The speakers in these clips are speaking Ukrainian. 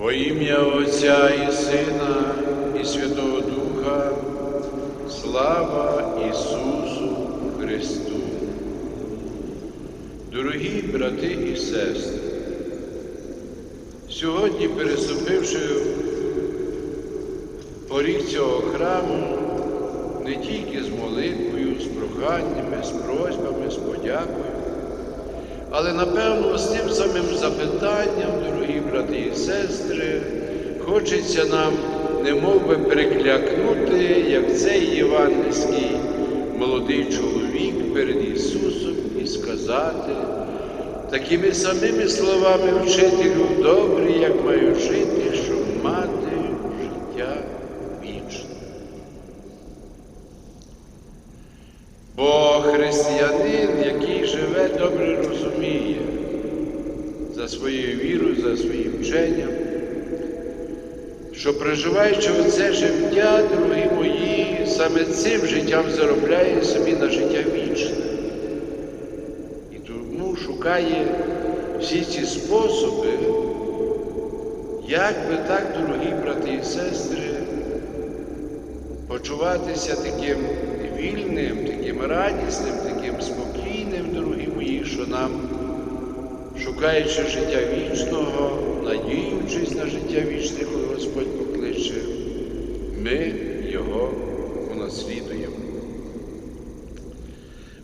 Во ім'я Отця і Сина, і Святого Духа, слава Ісусу Христу. Дорогі брати і сестри, сьогодні, переступивши поріг цього храму, не тільки з молитвою, з проханнями, з просьбами, з подякою, але напевно з тим самим запитанням, дорогі брати і сестри, хочеться нам немов би переклякнути, як цей євангельський молодий чоловік перед Ісусом і сказати такими самими словами вчителю добрі, як маю жити, щоб мати життя вічне. Бо християнин, який живе, добре своєю вірою, за своїм вченням, що проживаючи оце життя, дорогі мої, саме цим життям заробляє собі на життя вічне. І тому шукає всі ці способи, як би так, дорогі брати і сестри, почуватися таким вільним, таким радісним, таким спокійним, дорогі мої, що нам, шукаючи життя вічного, надіючись на життя вічне, коли Господь покличе, ми його унаслідуємо.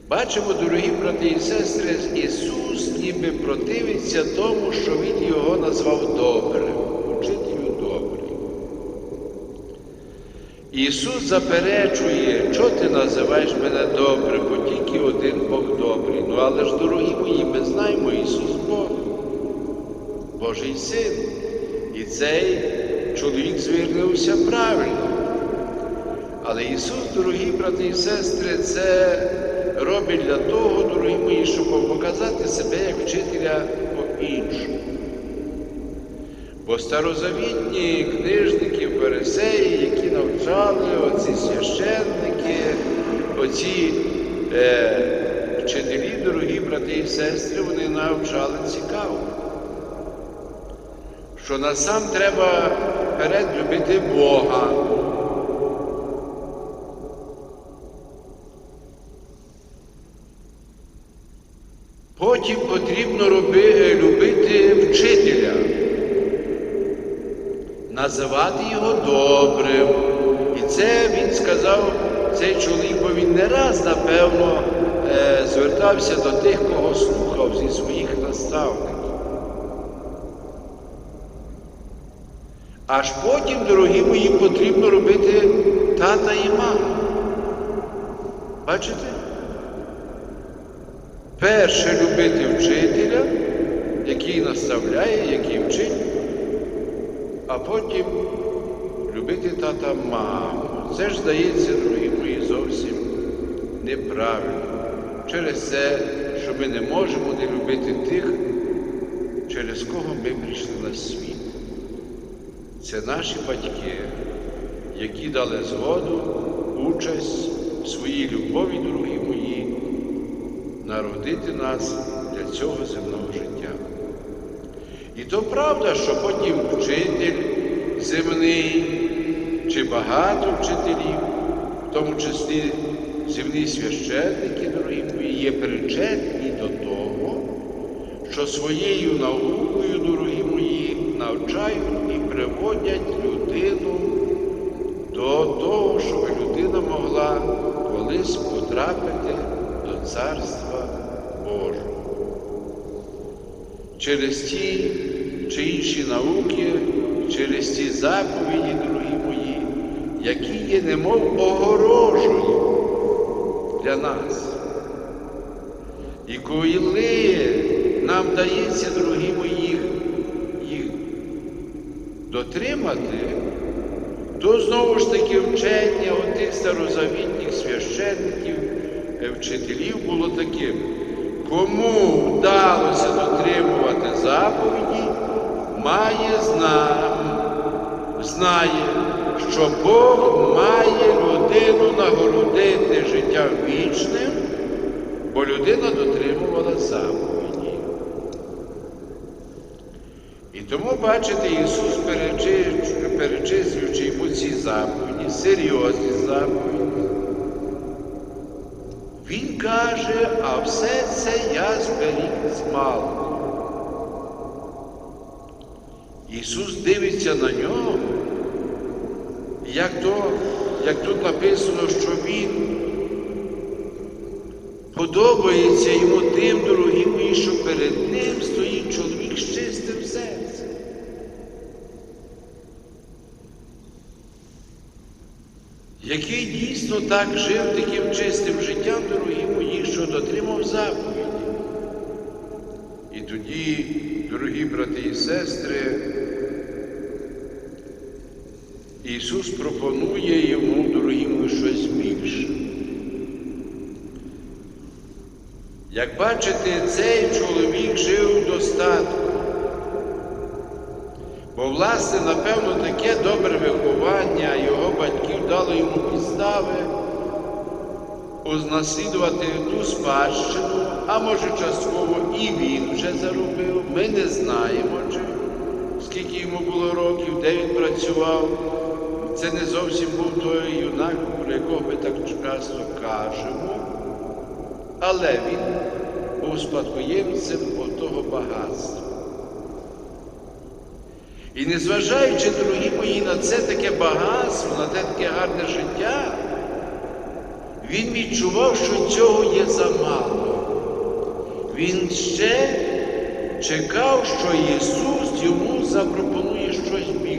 Бачимо, дорогі брати і сестри, Ісус ніби противиться тому, що Він його назвав добрим, учителю добрий. Ісус заперечує, що ти називаєш мене добрим, бо тільки один Бог добрий. Ну але ж, дорогі мої, ми знаємо Ісус Бог, Божий Син. І цей чоловік звернувся правильно. Але Ісус, дорогі брати і сестри, це робить для того, дорогі мої, щоб показати себе як вчителя по-іншому. Бо старозавітні книжники, фарисеї, які навчали, оці священники, оці е, вчителі, дорогі брати і сестри, вони навчали цікаво. Що насам треба вперед любити Бога. Потім потрібно роби, любити вчителя називати його добрим. І це він сказав, цей чоловік, бо він не раз, напевно, е, звертався до тих, кого слухав зі своїх наставників. Аж потім, дорогі мої, потрібно робити тата і маму. Бачите? Перше любити вчителя, який наставляє, який вчить а потім любити тата маму. Це ж здається, дорогі мої, зовсім неправильно. Через це, що ми не можемо не любити тих, через кого ми прийшли на світ. Це наші батьки, які дали згоду, участь в своїй любові, дорогі мої, народити нас для цього земного життя. І то правда, що потім вчитель земний чи багато вчителів, в тому числі земні священники, дорогі мої, є причетні до того, що своєю наукою, дорогі мої, навчають і приводять людину до того, щоб людина могла колись потрапити до Царства Божого. Через ті чи інші науки, через ті заповіді, дорогі мої, які є немов огорожею для нас. І коли нам дається, дорогі мої, їх дотримати, то знову ж таки вчення отих старозавітніх священників, вчителів було таким. Кому вдалося дотримувати заповіді, має знам, знає, що Бог має людину нагородити життям вічним, бо людина дотримувала заповіді. І тому, бачите, Ісус, перечи- перечислюючи йому ці заповіді, серйозні заповіді, Він каже, а все це я зберіг з малого. Ісус дивиться на нього, як, то, як тут написано, що Він подобається йому тим, дорогі мої, що перед ним стоїть чоловік з чистим серцем. Який дійсно так жив таким чистим життям, дорогі мої, що дотримав заповіді. І тоді, дорогі брати і сестри, Ісус пропонує йому, дорогі щось більше. Як бачите, цей чоловік жив в достатку. Бо, власне, напевно, таке добре виховання його батьків дало йому підстави унаслідувати ту спадщину, а може частково і він вже заробив. Ми не знаємо, чи, скільки йому було років, де він працював. Це не зовсім був той юнак, про якого ми так часто кажемо. Але він був спадкоємцем того багатства. І незважаючи, дорогі мої, на це таке багатство, на те таке гарне життя, він відчував, що цього є замало. Він ще чекав, що Ісус йому запропонує щось більше.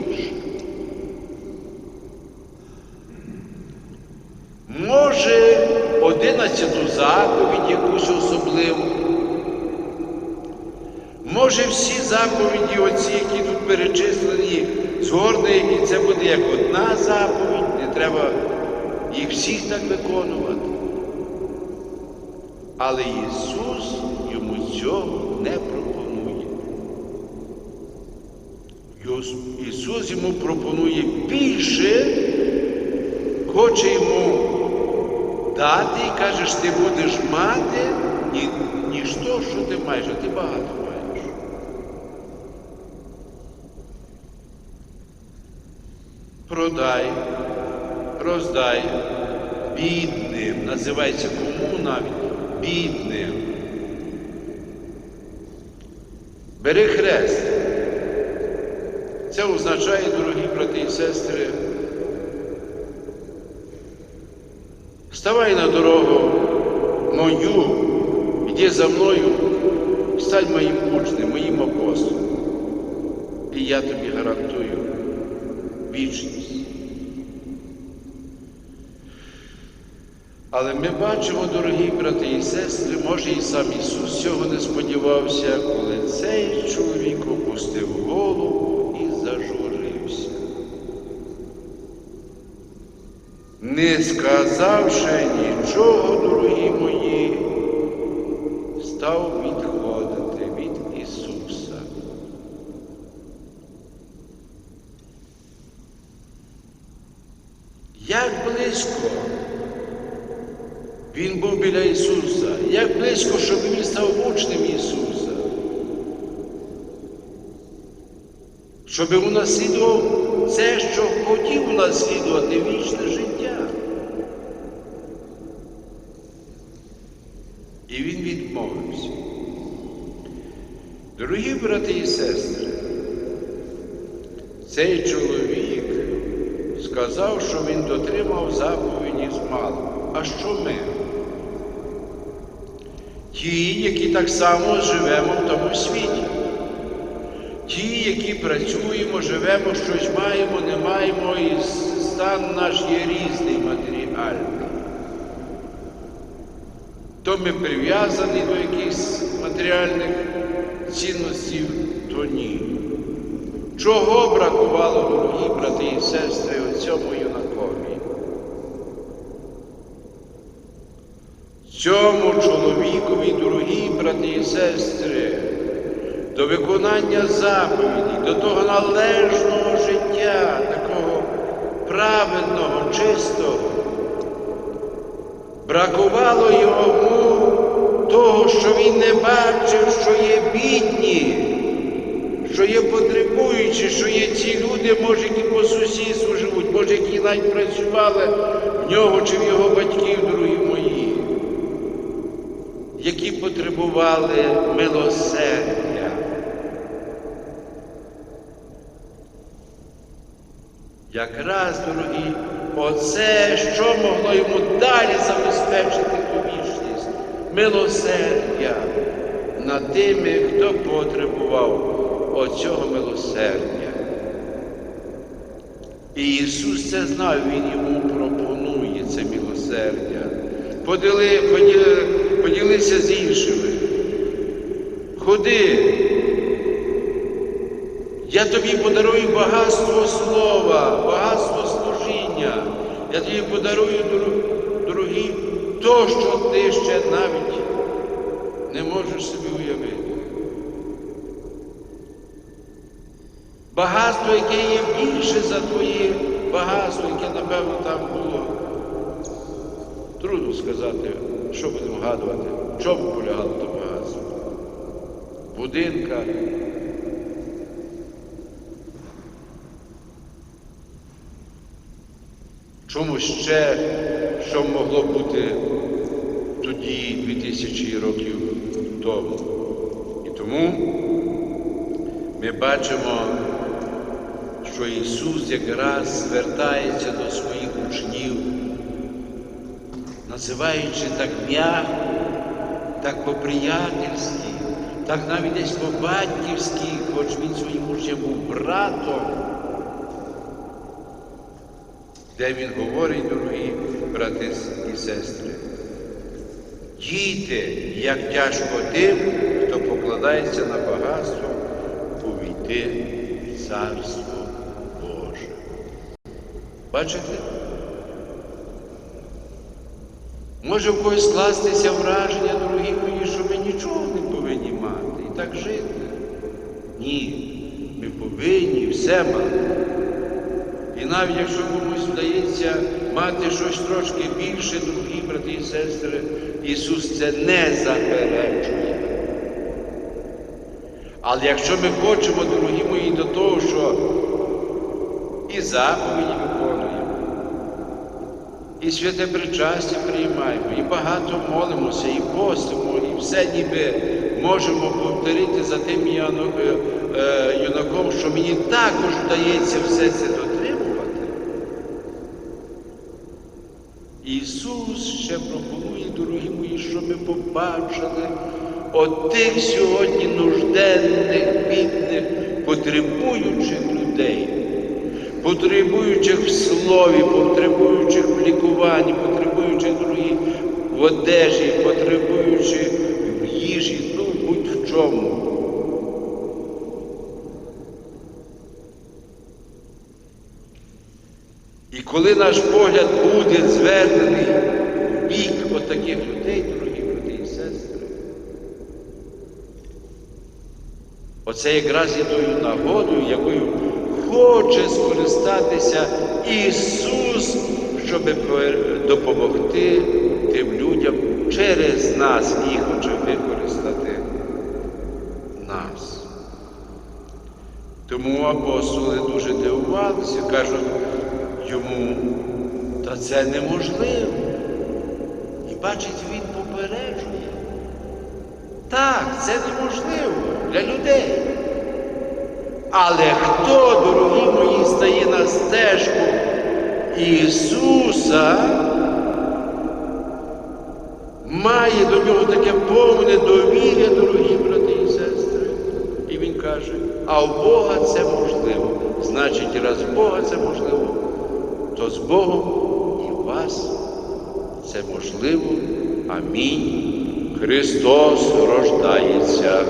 Може, одинадцяту заповідь якусь особливу. Може, всі заповіді, оці, які тут перечислені, згорне, і це буде як одна заповідь, не треба їх всіх так виконувати. Але Ісус йому цього не пропонує. Ісус йому пропонує більше, хоче йому дати і каже, що ти будеш мати, ні, ніж то, що ти маєш, а ти багато маєш. Продай, роздай бідним, називається кому навіть бідним. Бери хрест. Це означає, дорогі брати і сестри, Вставай на дорогу мою, іди за мною, стань моїм учнем, моїм апостолом. І я тобі гарантую вічність. Але ми бачимо, дорогі брати і сестри, може і сам Ісус цього не сподівався, коли цей чоловік опустив голову і зажурився. Не сказавши нічого, дорогі мої, став відходити від Ісуса. Як близько він був біля Ісуса, як близько, щоб він став учнем Ісуса, щоб унаслідував це, що хотів унаслідувати вічне життя. І він відмовився. Дорогі брати і сестри, цей чоловік сказав, що він дотримав заповіді з малого. А що ми? Ті, які так само живемо в тому світі. Ті, які працюємо, живемо, щось маємо, не маємо, і стан наш є різний матеріальний. То ми прив'язані до якихось матеріальних цінностей, то ні. Чого бракувало, дорогі брати і сестри, цьому юнакові? Цьому чоловікові, дорогі брати і сестри, до виконання заповіді, до того належного життя, такого праведного, чистого. Бракувало йому того, що він не бачив, що є бідні, що є потребуючі, що є ці люди, може, які по сусідству живуть, може, які навіть працювали в нього чи в його батьків, дорогі мої, які потребували милосердя. Якраз, дорогі, оце, що могло йому далі забезпечити милосердя над тими, хто потребував оцього милосердя. І Ісус це знав, Він йому пропонує це милосердя. Поділи, поділи, поділися з іншими. Ходи. Я тобі подарую багатство слова, багатство служіння. Я тобі подарую, дор- дорогі, то, що ти ще навіть не можеш собі уявити. Багатство, яке є більше за твоє багатство, яке, напевно, там було. Трудно сказати, що будемо гадувати, в чому полягало то багатство. В будинках, чому ще, що могло бути тоді, 2000 років тому. І тому ми бачимо, що Ісус якраз звертається до своїх учнів, називаючи так м'яко, так по-приятельськи, так навіть десь по-батьківськи, хоч він своїм учням був братом, де він говорить, дорогі брати і сестри. Діти, як тяжко тим, хто покладається на багатство, увійти в Царство Боже. Бачите? Може в когось скластися враження, дорогі мої, що ми нічого не повинні мати і так жити. Ні, ми повинні все мати. І навіть якщо комусь вдається мати щось трошки більше, дорогі брати і сестри, Ісус це не заперечує. Але якщо ми хочемо, дорогі мої, до того, що і заповіді виконуємо, і святе причастя приймаємо, і багато молимося, і постимо, і все ніби можемо повторити за тим е, е, юнаком, що мені також вдається все це дотримувати. Ісус ще пропонує, дорогі мої, що ми побачили от тих сьогодні нужденних, бідних, потребуючих людей, потребуючих в слові, потребуючих в лікуванні, потребуючих дорогі в одежі, потребуючих в їжі, ну будь в чому. І коли наш погляд буде звернений в бік отаких людей, дорогі брати і сестри, оце якраз є тою нагодою, якою хоче скористатися Ісус, щоб допомогти тим людям через нас і хоче використати нас. Тому апостоли дуже дивувалися, кажуть йому, та це неможливо. І бачить, він попереджує. Так, це неможливо для людей. Але хто, дорогі мої, стає на стежку Ісуса, має до нього таке повне довір'я, дорогі брати і сестри. І він каже, а у Бога це можливо. Значить, раз Бога це можливо, то з Богом і вас це можливо. Амінь. Христос рождається.